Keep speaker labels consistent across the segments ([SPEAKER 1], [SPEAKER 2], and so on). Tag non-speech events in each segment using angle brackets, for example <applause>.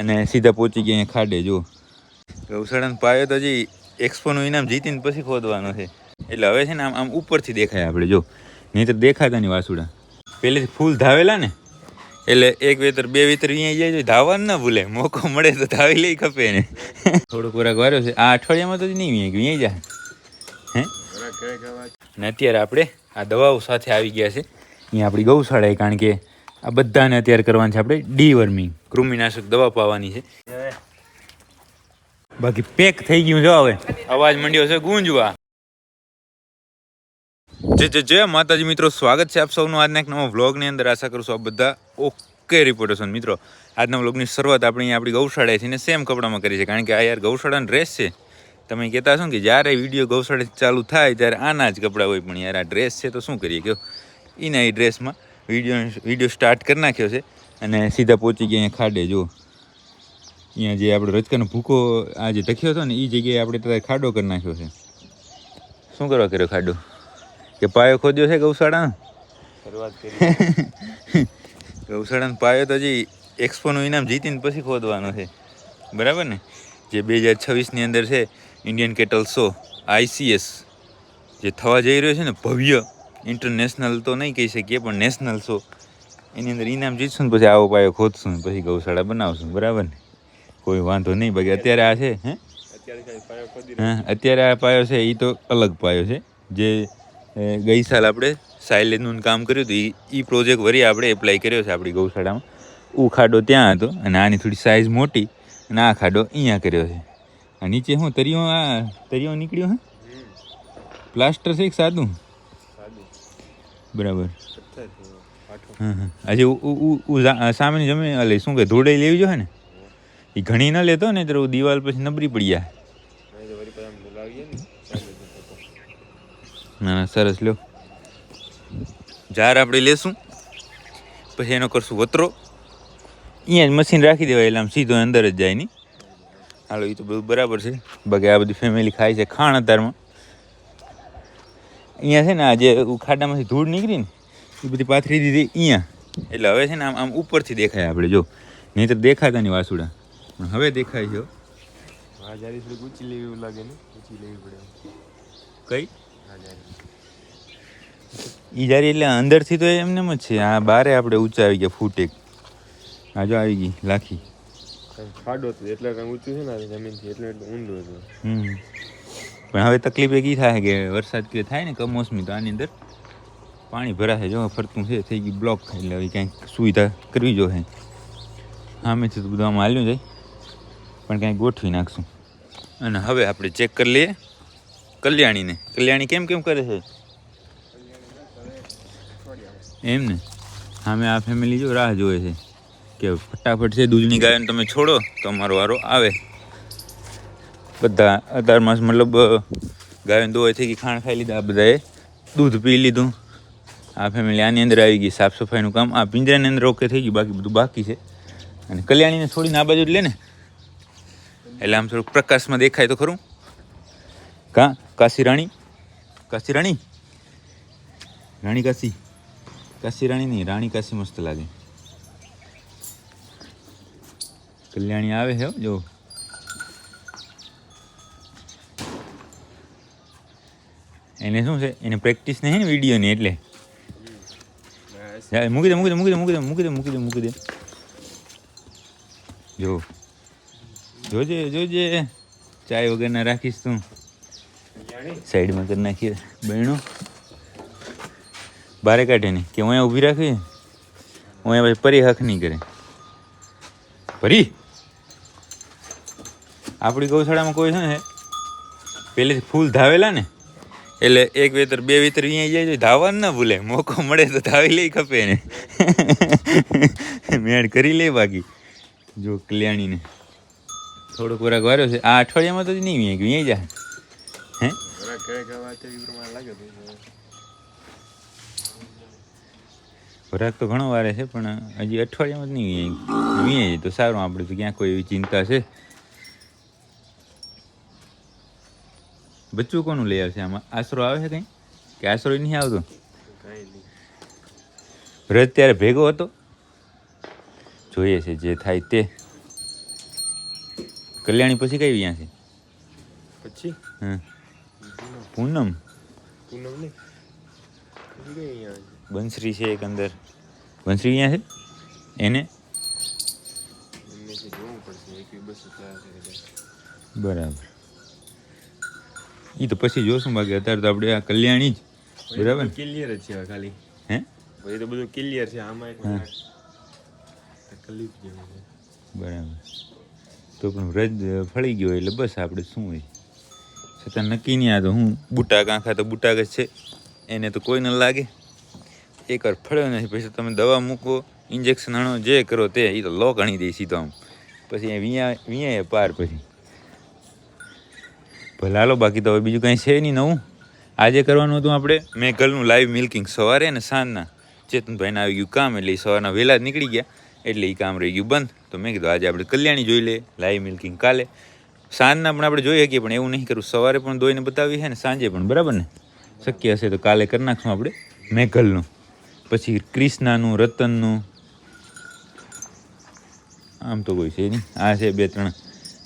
[SPEAKER 1] અને સીધા પહોંચી ગયા અહીંયા ખાડે જો ગૌશાળાનો પાયો તો હજી એક્સપોનું ઇનામ જીતીને પછી ખોદવાનો છે. એટલે હવે છે ને આમ આમ ઉપરથી દેખાય આપણે જો નહીં તો દેખાતા નહીં વાસુડા. પહેલેથી ફૂલ ધાવેલા ને? એટલે એક વેતર, બે વેતર અહીંયા જાય તો ધાવાનું ના ભૂલે. મોકો મળે તો ધાવી લઈ ખપે ને. થોડો ખોરાક વાર્યો છે. આ અઠવાડિયામાં તો નહીં અહીંયા અહીંયા જાય. હે? અને અત્યારે આપણે આ દવાઓ સાથે આવી ગયા છે. અહીંયા આપણી ગૌશાળાએ કારણ કે આ બધાને અત્યારે કરવાની છે આપણે ડીવર્મિંગ કૃમિનાશક દવા પાવાની છે. બાકી પેક થઈ ગયું જો હવે. અવાજ મંડ્યો છે ગુંજવા. જે જે જય માતાજી મિત્રો સ્વાગત છે આપ સૌનું આજના એક નવા વ્લોગની અંદર. આશા કરું છું આપ બધા ઓકે રિપોર્ટેશન મિત્રો. આજના વ્લોગની શરૂઆત આપણે આપણી ગૌશાળાએથી ને સેમ કપડામાં કરી છે. કારણ કે આ યાર ગૌશાળાનો ડ્રેસ છે. તમે કહેતા છો ને કે જ્યારે વીડિયો ગૌશાળા ચાલુ થાય ત્યારે આના જ કપડાં હોય. પણ યાર આ ડ્રેસ છે તો શું કરીએ કહો? એના એ ડ્રેસમાં વીડિયો વીડિયો સ્ટાર્ટ કરી નાખ્યો છે અને સીધા પહોંચી ગયા અહીંયા ખાડે જુઓ. અહીંયા જે આપણે રચકાનો ભૂકો આ જે ટખ્યો હતો ને એ જગ્યાએ આપણે ત્યારે ખાડો કરી નાખ્યો છે. શું કરવા કર્યો ખાડો? કે પાયો ખોદ્યો છે ગૌશાળા
[SPEAKER 2] શરૂઆત કરી. <laughs>
[SPEAKER 1] ગૌશાળાનો પાયો તો હજી એક્સપોનું ઇનામ જીતીને પછી ખોદવાનો છે. બરાબર ને? જે બે હજાર છવ્વીસની અંદર છે ઇન્ડિયન કેટલ શો આઈસીએસ જે થવા જઈ રહ્યો છે ને ભવ્ય ઇન્ટરનેશનલ તો નહીં કહી શકીએ પણ નેશનલ શો એની અંદર ઇનામ જીતશું ને પછી આવો પાયો ખોદશું ને પછી ગૌશાળા બનાવશું બરાબર ને? કોઈ વાંધો નહીં બાકી અત્યારે આ છે હે? હા અત્યારે આ પાયો છે એ તો અલગ પાયો છે. જે ગઈ સાલ આપણે સાયલેજનું કામ કર્યું હતું એ પ્રોજેક્ટ વરી આપણે એપ્લાય કર્યો છે આપણી ગૌશાળામાં. ઉ ખાડો ત્યાં હતો અને આની થોડી સાઇઝ મોટી અને આ ખાડો અહીંયા કર્યો છે. આ નીચે હું તરિયો આ તરિયો નીકળ્યો હે? પ્લાસ્ટર છે એક સાદું. બરાબર.
[SPEAKER 2] પથ્થર છે આઠો
[SPEAKER 1] હા. હા આજે ઉ- ઉ- ઉ- ઉ જા- સામેની જમીન એટલે શું કે ધૂળે લેવી જોઈએ ને? એ ઘણી ન લેતો ને તો દિવાલ પછી નબળી પડી જાય.
[SPEAKER 2] અહીં તો વળી પાછા આમ બોલાવીએ ને ચાલે જ નહીં થતો.
[SPEAKER 1] ના ના સરસ લ્યો. જાર આપણે લેશું. પછી એનો કરશું વતરો. અહીંયા જ મશીન રાખી દેવાય એટલે આમ સીધો અંદર જ જાય નહીં હાલો એ તો બધું બરાબર છે. બાકી આ બધી ફેમિલી ખાય છે ખાણ અત્યારમાં અહીંયા છે ને આ જે ખાડામાંથી ધૂળ નીકળી ને એ બધી પાથરી દીધી અહીંયા. એટલે હવે છે ને આમ આમ ઉપરથી દેખાય આપણે જો. નહીં તો દેખાતા નહીં વાસુડા. પણ હવે દેખાય
[SPEAKER 2] જો ઊંચી લેવી એવું લાગે ને? ઊંચી લેવી પડે
[SPEAKER 1] કઈ?
[SPEAKER 2] હાજારી.
[SPEAKER 1] ઈ જારી એટલે અંદરથી તો એમને જ છે. આ બારે આપણે ઊંચા આવી ગયા ફૂટ. એક આ જો આવી ગઈ લાખી.
[SPEAKER 2] ખાડો હતો એટલે ઊંચું છે ને જમીનથી? એટલે એટલું ઊંડું હતું.
[SPEAKER 1] હમ. પણ હવે તકલીફ એ થાય કે વરસાદ કે થાય ને કમોસમી તો આની અંદર પાણી ભરાશે. જો ફરતું છે, થઈ ગયું બ્લોક એટલે હવે કાંઈક સુવિધા કરવી જોઈએ. સામેથી તો બધું આમાં હાલ્યું જાય પણ કાંઈક ગોઠવી નાખશું. અને હવે આપણે ચેક કરી લઈએ કલ્યાણીને. કલ્યાણી કેમ કેમ કરે છે? એમ ને? સામે આ ફેમિલી જો રાહ જોવે છે કે ફટાફટ છે દૂધની ગાયને તમે છોડો, તો અમારો વારો આવે. બધા અત્યારમાં મતલબ ગાયોને દોવાઈ થઈ ગઈ ખાણ ખાઈ લીધા, આ બધાએ દૂધ પી લીધું. આ ફેમિલી આની અંદર આવી ગઈ સાફ સફાઈનું કામ. આ પિંજરાની અંદર ઓકે થઈ ગયું, બાકી બધું બાકી છે. અને કલ્યાણીને છોડીને આ બાજુ જ લે ને. એટલે આમ થોડુંક પ્રકાશમાં દેખાય તો ખરું. કા, કાશી રાણી? કાશી રાણી? રાણી કાશી. કાશી રાણી નહીં, રાણી કાશી મસ્ત લાગે. કલ્યાણી આવે છે જો. એને શું છે? એને પ્રેક્ટિસ નહીં ને વિડીયોની એટલે. જા, મૂકી દે મૂકી દે મૂકી દે મૂકી દે મૂકી દે મૂકી દે મૂકી દે. જો. જોજે જોજે. ચાય વગરના રાખીશ તું. સાઈડમાં કરી નાખીએ. બહેણો. બારે કાઢે નહીં. કે હું અહીંયા ઊભી રાખી હું અહીંયા પછી પરી હક નહીં કરે. પરી આપણી ગૌશાળામાં કોઈ છે ને પહેલેથી ફૂલ ધાવેલા ને એટલે એક વેતર બે વેતર અહીંયા જાય ધાવા ના ભૂલે. મોકો મળે તો ધાવી લઈ ખપે ને. મેળ કરી લે બાકી. જો કલ્યાણીને. થોડોક વરાક વાર્યો છે. આ અઠવાડિયામાં તો નહીં અહીંયા ગયું જાય હે?
[SPEAKER 2] થોડા કહે કે વાત એ પ્રમાણે લાગે તો
[SPEAKER 1] વરાક તો ઘણો વારે છે પણ હજી અઠવાડિયામાં જ નહીં અહીંયા તો સારું. આપણે તો ક્યાં કોઈ એવી ચિંતા છે. બચ્ચું કોનું લઈ આવશે આમાં? આશરો આવે છે કંઈ? કે આશરો નહીં આવતો? વ્રત ત્યારે ભેગો હતો. જોઈએ છે જે થાય તે. કલ્યાણી પછી કઈ વ્યાં છે?
[SPEAKER 2] પછી?
[SPEAKER 1] હા પૂનમ.
[SPEAKER 2] પૂનમ ને અહીંયા છે?
[SPEAKER 1] એક અંદર. બંશ્રી અહીંયા છે? એને? બરાબર. એ તો પછી જોશું બાકી અત્યારે તો આપણે આ કલ્યાણી જ. બરાબર ને?
[SPEAKER 2] ક્લિયર જ છે ખાલી.
[SPEAKER 1] હે?
[SPEAKER 2] પછી તો બધું ક્લિયર છે આમાં
[SPEAKER 1] બરાબર. તો પણ વ્રજ ફળી ગયો એટલે બસ આપણે શું હોય? છતાં નક્કી નહીં આ તો હું બુટાક આંખા તો બુટાક જ છે. એને તો કોઈ ન લાગે. એકવાર ફળ્યો નથી પછી તમે દવા મૂકો ઇન્જેક્શન હણો જે કરો તે એ તો લોક ગણી દે સીધો આમ. પછી વિયા વિયા પાર પછી. ભલે હાલો, બાકી તો હવે બીજું કાંઈ છે નહીં નવું. આજે કરવાનું હતું આપણે મેઘલનું લાઈવ મિલ્કિંગ સવારે અને સાંજના. ચેતનભાઈને આવી ગયું કામ એટલે એ સવારના વહેલા જ નીકળી ગયા, એટલે એ કામ રહી ગયું બંધ. તો મેં કીધું આજે આપણે કલ્યાણી જોઈ લે લાઈવ મિલ્કિંગ કાલે. સાંજના પણ આપણે જોઈ શકીએ, પણ એવું નહીં કરવું સવારે પણ દોઈને બતાવી છે ને સાંજે પણ, બરાબર ને? શક્ય હશે તો કાલે કરી નાખશું આપણે મેઘલનું પછી ક્રિષ્નાનું, રતનનું, આમ તો કોઈ છે નહીં. આ છે બે ત્રણ.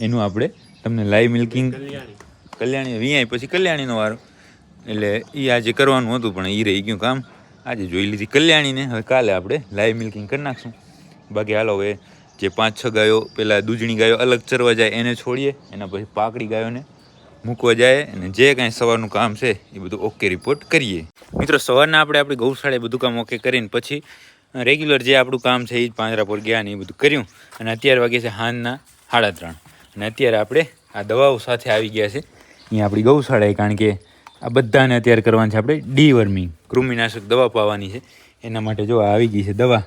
[SPEAKER 1] એનું આપણે તમને લાઈવ મિલ્કિંગ
[SPEAKER 2] કલ્યાણી
[SPEAKER 1] વિયાય પછી કલ્યાણીનો વારો. એટલે એ આજે કરવાનું હતું, પણ એ રહી ગયું કામ. આજે જોઈ લીધી કલ્યાણીને. હવે કાલે આપણે લાઈવ મિલ્કિંગ કરી નાખશું. બાકી હાલો, હવે જે પાંચ, છ ગાયો, પેલા દૂધણી ગાયો અલગ ચરવા જાય, એને છોડીએ. એના પછી પાકડી ગાયોને મૂકવા જાય. અને જે કાંઈ સવારનું કામ છે, એ બધું ઓકે રિપોર્ટ કરીએ. મિત્રો, સવારના આપણે આપણી ગૌશાળે બધું કામ ઓકે કરીને પછી રેગ્યુલર જે આપણું કામ છે એ જ પાંજરા પર ગયા ને એ બધું કર્યું. અને અત્યારે વાગે છે હાંજના સાડા ત્રણ. અને અત્યારે આપણે આ દવાઓ સાથે આવી ગયા છે. અહીંયા આપણી ગૌશાળાએ, કારણ કે આ બધાને અત્યારે કરવાની છે આપણે ડીવર્મિંગ કૃમિનાશક દવા પાવાની છે. એના માટે જો આવી ગઈ છે દવા.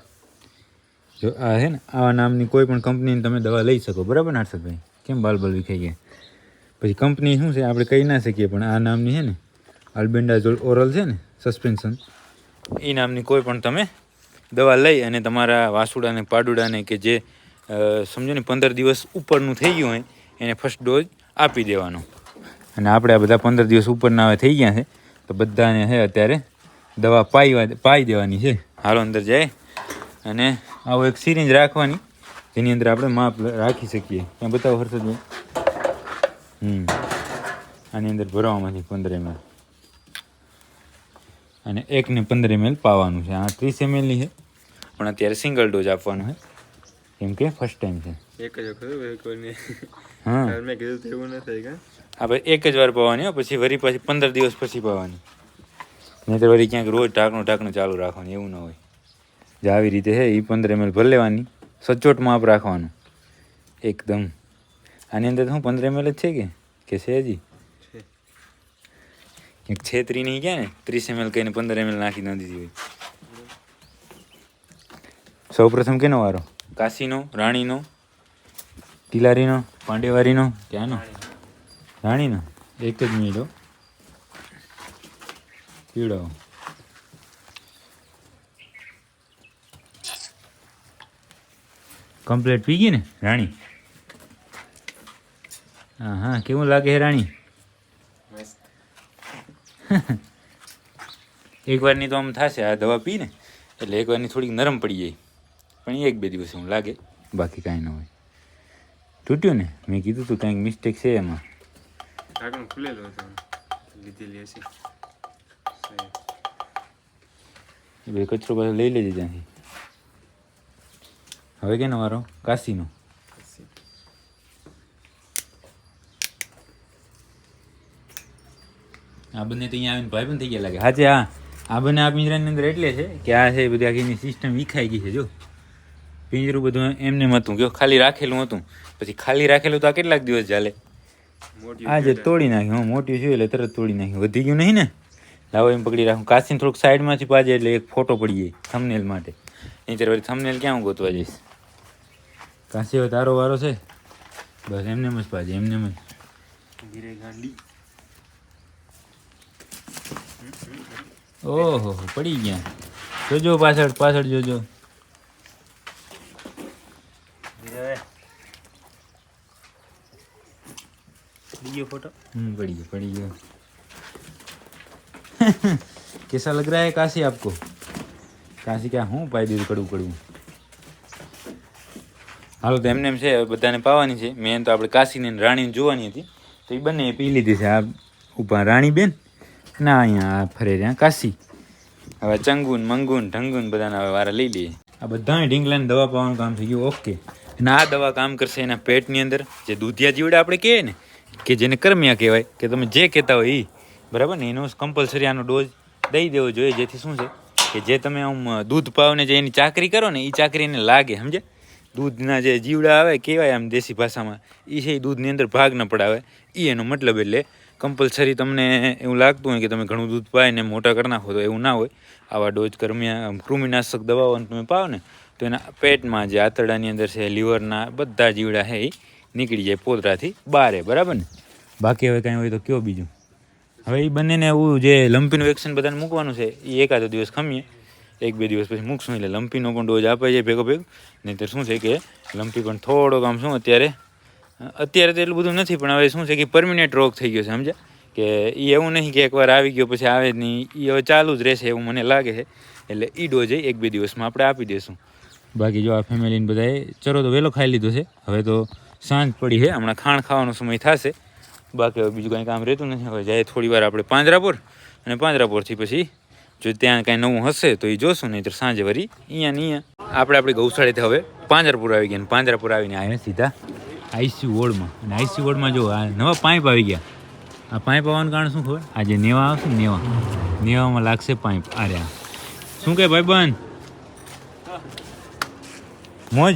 [SPEAKER 1] જો આ છે ને, આવા નામની કોઈ પણ કંપનીની તમે દવા લઈ શકો. બરાબર ને, હર્ષદભાઈ? કેમ બાલ બાલ વિખાઈ ગયા? પછી કંપની શું છે? આપણે કહી ના શકીએ, પણ આ નામની છે ને, આલ્બેન્ડાઝોલ ઓરલ છે ને, સસ્પેન્શન, એ નામની કોઈ પણ તમે દવા લઈ અને તમારા વાસુડાને, પાડુડાને કે જે સમજો ને, પંદર દિવસ ઉપરનું થઈ ગયું હોય, એને ફર્સ્ટ ડોઝ આપી દેવાનો. અને આપણે આ બધા પંદર દિવસ ઉપરના હવે થઈ ગયા છે. તો બધાને છે અત્યારે દવા પાઈ પાઈ દેવાની છે. હાલો અંદર જાય. અને આવો એક સિરિંજ રાખવાની જેની અંદર આપણે માપ રાખી શકીએ. ત્યાં બતાવો હર્ષદભાઈ હમ. આની અંદર ભરવામાંથી પંદર એમએલ અને એકને પંદર એમએલ પાવાનું છે. આ ત્રીસ એમએલની છે. પણ અત્યારે સિંગલ ડોઝ આપવાનો છે. કેમ કે ફર્સ્ટ ટાઈમ છે.
[SPEAKER 2] એક જ વખત
[SPEAKER 1] હા.
[SPEAKER 2] મેં કીધું એવું ન થાય કા?
[SPEAKER 1] આપણે એક જ વાર પાવાની હોય પછી વરી પછી પંદર દિવસ પછી પાવાની. નહીં તો વળી ક્યાંક રોજ ઢાંકણું ઢાંકણું ચાલુ રાખવાનું એવું ન હોય. જે આવી રીતે છે એ પંદર એમએલ ભરી લેવાની સચોટ માપ રાખવાનું. એકદમ. આની અંદર તો શું પંદર એમએલ જ છે કે? કે છે હજી? એક છેતરી નહીં ગયા ને? ત્રીસ એમએલ કહીને પંદર એમએલ નાખી ન દીધી હોય. સૌ પ્રથમ કેનો વારો? કાશીનો રાણીનો તિલારીનો પાંડેવારીનો? ક્યાંનો? રાણીનો? એક જ મિનિટ હો પીવડાવો કમ્પ્લેટ પી ગઈ ને રાણી? હા હા કેવું લાગે છે રાણી?
[SPEAKER 2] મસ્ત.
[SPEAKER 1] એક વારની તો આમ થશે આ દવા પી ને એટલે એક વારની થોડીક નરમ પડી જાય. પણ એ એક બે દિવસ એવું લાગે. બાકી કાંઈ ન હોય. તૂટ્યું ને? મેં કીધું તું કાંઈક મિસ્ટેક છે એમાં.
[SPEAKER 2] ઢાંકણું ખુલેલું હતું. લીધેલી હશે.
[SPEAKER 1] ભાઈ કચરો પાછો લઈ લેજે ત્યાંથી. હવે કેનો મારો કાશીનો. આ બંને તો અહીંયા આવીને ભાઈ પણ થઈ ગયા લાગે. હાચે, હા. આ બંને આ પિંજરાની અંદર એટલે છે કે આ છે બધી આખી સિસ્ટમ વિખાઈ ગઈ છે, જો. પિંજરું બધું એમને હતું. કે ખાલી રાખેલું હતું. પછી ખાલી રાખેલું તો આ કેટલાક દિવસ ચાલે? આજે તોડી નાખ્યું હું મોટી છું એટલે તરત તોડી નાખ્યું. વધી ગયું નહીં ને? લાવો એમ પકડી રાખું. કાશીને થોડુંક સાઈડમાંથી પાજે એટલે એક ફોટો પડી જાય થમનેલ માટે. નહીં ત્યારે વળી થમનેલ ક્યાં હું ગોતવા જઈશ? કાશી હવે તારો વારો છે? બસ એમને જ પાજે એમને જ.
[SPEAKER 2] ધીરે ગાંડી.
[SPEAKER 1] ઓહો પડી ગયા. જોજો પાછળ પાછળ જોજો.
[SPEAKER 2] પડી ગયો ફોટો
[SPEAKER 1] हम्म पढ़िए पढ़िए कैसा लग रहा है काशी आपको काशी क्या हूँ पाई दीदी कड़ू कड़ू હાલો તો એમને એમ છે હવે બધાને પાવાની છે મેન તો આપણે કાશીને ને રાણીને જોવાની હતી તો એ બંને પી લીધી છે આ ઉભા રાણીબેન ના અહીંયા આ ફરે રહ્યા કાશી હવે ચંગુન મંગુન ઢંગુન બધાના હવે વારા લઈ લઈએ આ બધાને ઢીંગલાને દવા પાવાનું કામ થઈ ગયું ઓકે અને આ દવા કામ કરશે એના પેટની અંદર જે દૂધિયા જીવડા આપણે કહીએ ને કે જેને કર્મિયા કહેવાય, કે તમે જે કહેતા હોય એ બરાબર ને? એનો કમ્પલસરી આનો ડોઝ દઈ દેવો જોઈએ. જેથી શું છે કે જે તમે આમ દૂધ પાવને જે એની ચાકરી કરો ને એ ચાકરી એને લાગે સમજે દૂધના જે જીવડા આવે, કહેવાય આમ દેશી ભાષામાં એ છે એ દૂધની અંદર ભાગ ન પડાવે. એ એનો મતલબ એટલે કમ્પલસરી તમને એવું લાગતું હોય કે તમે ઘણું દૂધ પાઈને મોટા કરી નાખો તો એવું ના હોય. આવા ડોઝ કર્મિયા કૃમિનાશક દવાઓ તમે પાવો ને તો એના પેટમાં જે આંતરડાની અંદર છે, લીવરના બધા જીવડા છે એ નીકળી જાય પોતરાથી બારે, બરાબર ને? બાકી હવે કાંઈ હોય તો કયો બીજું? હવે એ બંનેને એવું જે લંપીનું વેક્સિન બધાને મૂકવાનું છે એ એકાદો દિવસ ખમીએ, એક બે દિવસ પછી મૂકશું, એટલે લંપીનો પણ ડોઝ આપે છે ભેગો ભેગો. નહીં શું છે કે લંપી પણ થોડોક આમ શું અત્યારે અત્યારે તો એટલું બધું નથી, પણ હવે શું છે કે પરમિનેન્ટ રોગ થઈ ગયો છે, સમજ્યા? કે એ એવું નહીં કે એકવાર આવી ગયો પછી આવે જ નહીં એ હવે ચાલુ જ રહેશે એવું મને લાગે છે. એટલે એ ડોઝ એક બે દિવસમાં આપણે આપી દઈશું બાકી જો આ ફેમિલીને બધાએ ચરો તો વહેલો ખાઈ લીધો છે, હવે તો સાંજ પડી છે હમણાં ખાણ ખાવાનો સમય થશે. બાકી હવે બીજું કાંઈ કામ રહેતું નથી. હવે જાય થોડી વાર આપણે પાંજરાપોર અને પાંજરાપોરથી પછી જો ત્યાં કાંઈ નવું હશે તો એ જોશું નહીં તો સાંજે વરી અહીંયા ને અહીંયા. આપણે આપણી ગૌશાળેથી હવે પાંજરાપુર આવી ગયા પાંજરાપુર આવીને આવ્યા સીધા આઈસી વોર્ડમાં. અને આઈસી વોર્ડમાં જો, આ નવા પાઇપ આવી ગયા. આ પાઇપ આવવાનું કારણ શું ખબર? આજે નેવા આવશે ને નેવા. નેવામાં લાગશે પાઇપ. આ. શું કહે ભાઈ બંધ મોજ?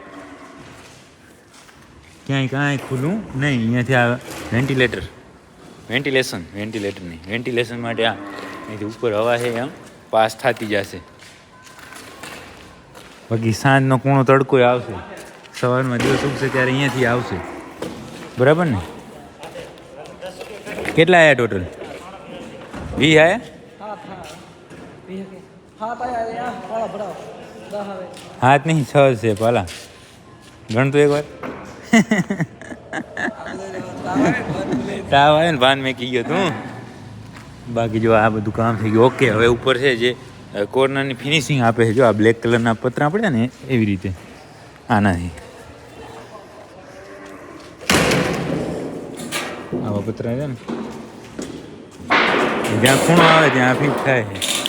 [SPEAKER 1] ક્યાંય કાંઈ ખુલ્લું નહીં. અહીંયાથી આ વેન્ટિલેટર વેન્ટિલેશન વેન્ટિલેટર નહીં. વેન્ટિલેશન માટે આ અહીંથી ઉપર હવા છે એમ, પાસ થતી જશે. બાકી સાંજનો કૂણો તડકો આવશે. સવારમાં દિવસ ઉગશે ત્યારે અહીંયાથી આવશે. બરાબર ને? કેટલા આવ્યા ટોટલ વી આયા? હાથ નહીં, છ છે, પાલા. ગણતું એક વાર તાવ આવે ને, ભાન મેં કહી ગયો તું. બાકી જો આ બધું કામ થઈ ગયું. ઓકે હવે ઉપર છે જે કોર્નરની ફિનિશિંગ આપે છે. જો આ બ્લેક કલરના પતરા પડ્યા ને, એવી રીતે. આનાથી આવા પતરા છે ને. જ્યાં ખૂણો આવે ત્યાં ફિટ થાય છે.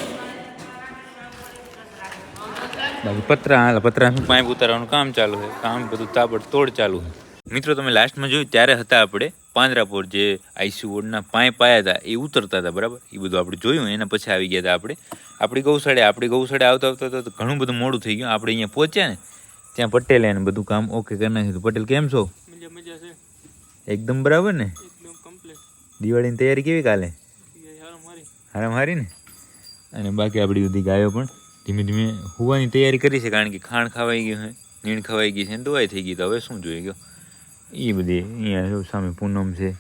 [SPEAKER 1] બાકી પતરા હાલ પતરાનું પાઇપ ઉતારવાનું કામ ચાલુ છે. કામ બધું તાબડતોડ ચાલુ છે. મિત્રો તમે લાસ્ટમાં જોયું ત્યારે હતા આપણે પાંજરાપોર જે આઈસી વોર્ડના પાઇપ પાયા હતા એ ઉતરતા હતા બરાબર? એ બધું આપણે જોયું એના પછી આવી ગયા હતા આપણે. આપણી ગૌશાળે આપણી ગૌશાળે આવતા આવતા તો ઘણું બધું મોડું થઈ ગયું. આપણે અહીંયા પહોંચ્યા ને ત્યાં પટેલે એને બધું કામ ઓકે કરી નાખ્યું પટેલ કેમ છો? એકદમ બરાબર ને? દિવાળીની તૈયારી કેવી કાલે? હારામ હારી ને અને બાકી આપણી બધી ગાયો પણ ધીમે ધીમે હોવાની તૈયારી કરી છે, કારણ કે ખાણ ખવાઈ ગયું છે, નીણ ખવાઈ ગઈ છે ને દવાઈ થઈ ગઈ, તો હવે શું જોઈ ગયો? એ બધી અહીંયા સામે પૂનમ છે,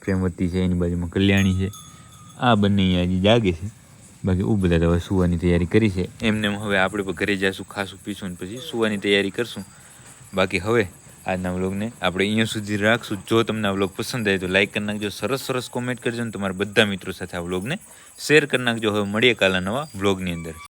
[SPEAKER 1] પ્રેમવતી છે, એની બાજુમાં કલ્યાણી છે, આ બંને અહીંયા હજી જાગે છે. બાકી ઉ બધા હવે સુવાની તૈયારી કરી છે. એમને હવે આપણે પણ ઘરે જઈશું ખાશું, પીશું ને પછી સુવાની તૈયારી કરશું. બાકી હવે આજના વ્લોગને આપણે અહીંયા સુધી રાખશું. જો તમને આ વ્લોગ પસંદ આવે તો લાઈક કરી નાખજો, સરસ સરસ કોમેન્ટ કરજો ને તમારા બધા મિત્રો સાથે આ વ્લોગને શેર કરી નાખજો. હવે મળીએ કાલના નવા વ્લોગની અંદર.